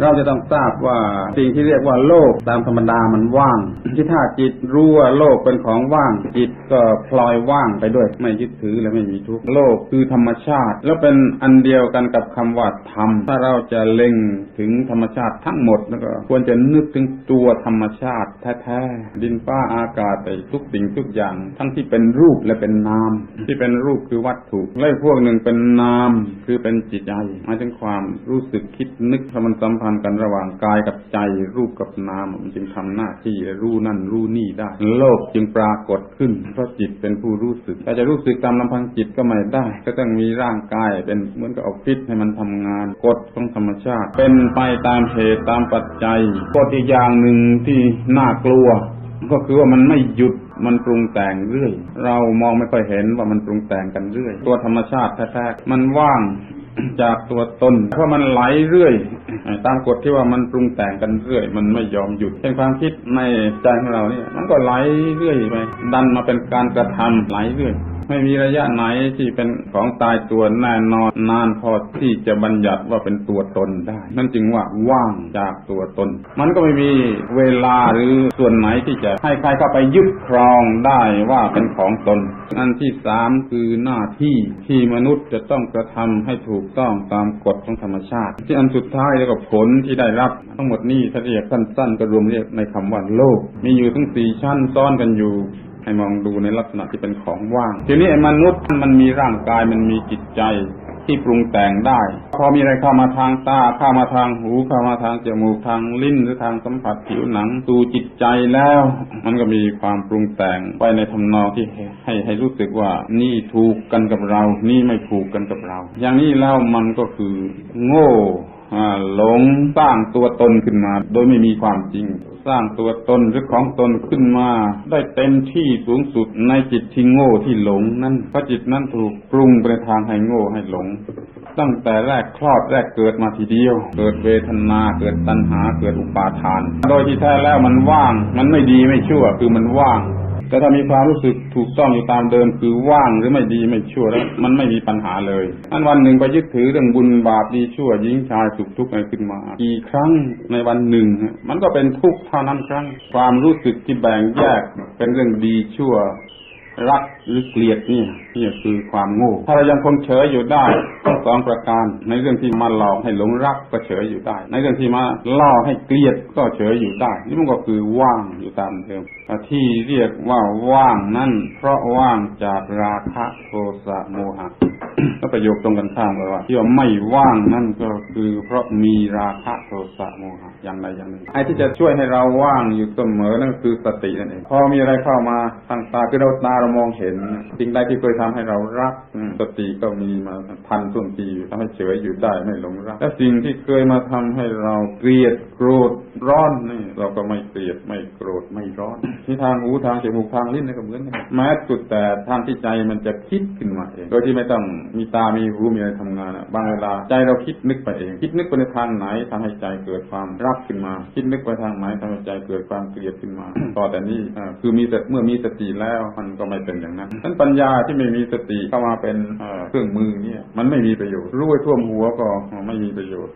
เราจะต้องทราบว่าสิ่งที่เรียกว่าโลกตามธรรมดามันว่าง ที่ถ้าจิตรู้ว่าโลกเป็นของว่าง จิตก็พลอยว่างไปด้วย ไม่ยึดถือและไม่มีทุกข์โลกคือธรรมชาติ แล้วเป็นอันเดียวกันกับคำว่าธรรม ถ้าเราจะเล็งถึงธรรมชาติทั้งหมดแล้วก็ควรจะนึกถึงตัวธรรมชาติแท้ๆดินฟ้าอากาศไอ้ทุกสิ่งทุกอย่าง ทั้งที่เป็นรูปและเป็นนาม ที่เป็นรูปคือวัตถุและพวกหนึ่งเป็นนามคือเป็นจิตใจหมายถึงความรู้สึกคิดนึกมันสัมพันธ์กันระหว่างกายกับใจ รูปกับนามมันจึงทำหน้าที่รู้นั่นรู้นี่ได้ โลกจึงปรากฏขึ้น เพราะจิตเป็นผู้รู้สึกถ้าจะรู้สึกตามลำพังจิตก็ไม่ได้ ก็ต้องมีร่างกายเป็นเหมือนกับเอาฟิตให้มันทำงานกฎของธรรมชาติ เป็นไปตามเหตุตามปัจจัยกฎอีกอย่างหนึ่งที่น่ากลัว ก็คือว่ามันไม่หยุดมันปรุงแต่งเรื่อย เรามองไม่ค่อยเห็นว่ามันปรุงแต่งกันเรื่อย ตัวธรรมชาติแท้ๆมันว่าง จากตัวตน เพราะมันไหลเรื่อย ตามกฎที่ว่ามันปรุงแต่งกันเรื่อย มันไม่ยอมหยุดเป็นความคิดในใจของเราเนี่ย มันก็ไหลเรื่อยไปดันมาเป็นการกระทำไหลเรื่อย ไม่มีระยะไหนที่เป็นของตายตัวแน่นอนนานพอที่จะบัญญัติว่าเป็นตัวตนได้ นั่นจึงว่าว่างจากตัวตน มันก็ไม่มีเวลาหรือส่วนไหนที่จะให้ใครเข้าไปยึดครองได้ว่าเป็นของตน อันที่สามคือหน้าที่ที่มนุษย์จะต้องกระทำให้ถูกต้องตามกฎของธรรมชาติ ที่อันสุดท้ายแล้วก็ผลที่ได้รับ ทั้งหมดนี้ถ้าเรียกสั้นๆ ก็รวมเรียกในคำว่าโลก มีอยู่ทั้งสี่ชั้นซ้อนกันอยู่ ให้มองดูในลักษณะที่เป็นของว่าง ทีนี้ไอ้มนุษย์มันมีร่างกายมันมีจิตใจที่ปรุงแต่งได้ พอมีอะไรเข้ามาทางตาเข้ามาทางหูเข้ามาทางจมูกทางลิ้นหรือทางสัมผัสผิวหนังสู่จิตใจแล้ว มันก็มีความปรุงแต่งไปในทำนองที่ให้ให้รู้สึกว่านี่ถูกกันกับเรา นี่ไม่ถูกกันกับเรา อย่างนี้แล้วมันก็คือ โง่ หลงสร้างตัวตนขึ้นมา โดยไม่มีความจริง สร้างตัวตนหรือของตนขึ้นมา ได้เต็มที่สูงสุดในจิตที่โง่ที่หลงนั่นเพราะจิตนั้นถูกปรุงไปทางให้โง่ให้หลง ตั้งแต่แรกคลอดแรกเกิดมาทีเดียว เกิดเวทนาเกิดตัณหาเกิดอุปาทาน โดยที่แท้แล้วมันว่าง มันไม่ดีไม่ชั่วคือมันว่าง แต่ถ้ามีความรู้สึกถูกต้องอยู่ตามเดิมคือว่างหรือไม่ดีไม่ชั่วแล้วมันไม่มีปัญหาเลยอันวันหนึ่งไปยึดถือเรื่องบุญบาปดีชั่วหญิงชายสุขทุกข์อะไรขึ้นมากี่ครั้งในวันหนึ่ง มันก็เป็นทุกข์เท่านั้นครั้ง ความรู้สึกที่แบ่งแยกเป็นเรื่องดีชั่ว รักหรือเกลียดนี่นี่คือความโง่ถ้าเรายังคงเฉยอยู่ได้ทั้งสองประการ ในเรื่องที่มาหลอกให้หลงรักก็เฉยอยู่ได้ ในเรื่องที่มาล่อให้เกลียดก็เฉยอยู่ได้ นี่มันก็คือว่างอยู่ตามเดิมที่เรียกว่าว่างนั่นเพราะว่างจากราคะโทสะโมหะก็ประโยคตรงกันข้ามเลยว่าที่ว่าไม่ว่างนั่นก็คือ เพราะมีราคะโทสะโมหะอย่างใดอย่างหนึ่งไอ้ที่จะช่วยให้เราว่างอยู่เสมอนั่นคือสตินั่นเองพอมีอะไรเข้ามาทางตาคือเราตาเรามองเห็นสิ่งใดที่เคยทำให้เรารักสติก็มีมาทันท่วงทีทำให้เฉยอยู่ได้ไม่หลงรักและสิ่งที่เคยมาทำให้เราเกลียดโกรธร้อนนี่เราก็ไม่เกลียดไม่โกรธไม่ร้อนที่ทางหูทางจมูกทางลิ้นนี่ก็เหมือนกันแม้สุดแต่ทางที่ใจมันจะคิดขึ้นมาเองโดยที่ไม่ต้องมีตามีหูมีอะไรทำงานอะบางเวลาใจเราคิดนึกไปเอง คิดนึกไปในทางไหนทำให้ใจเกิดความรักขึ้นมา คิดนึกไปทางไหนทำให้ใจเกิดความเกลียดขึ้นมาต่อแต่นี้คือมีแต่เมื่อมีสติแล้วมันก็ไม่เป็นอย่างนั้นนั้นปัญญาที่ไม่มีสติเข้ามาเป็นเครื่องมือเนี่ย มันไม่มีประโยชน์รู้ไว้ท่วมหัวก็ไม่มีประโยชน์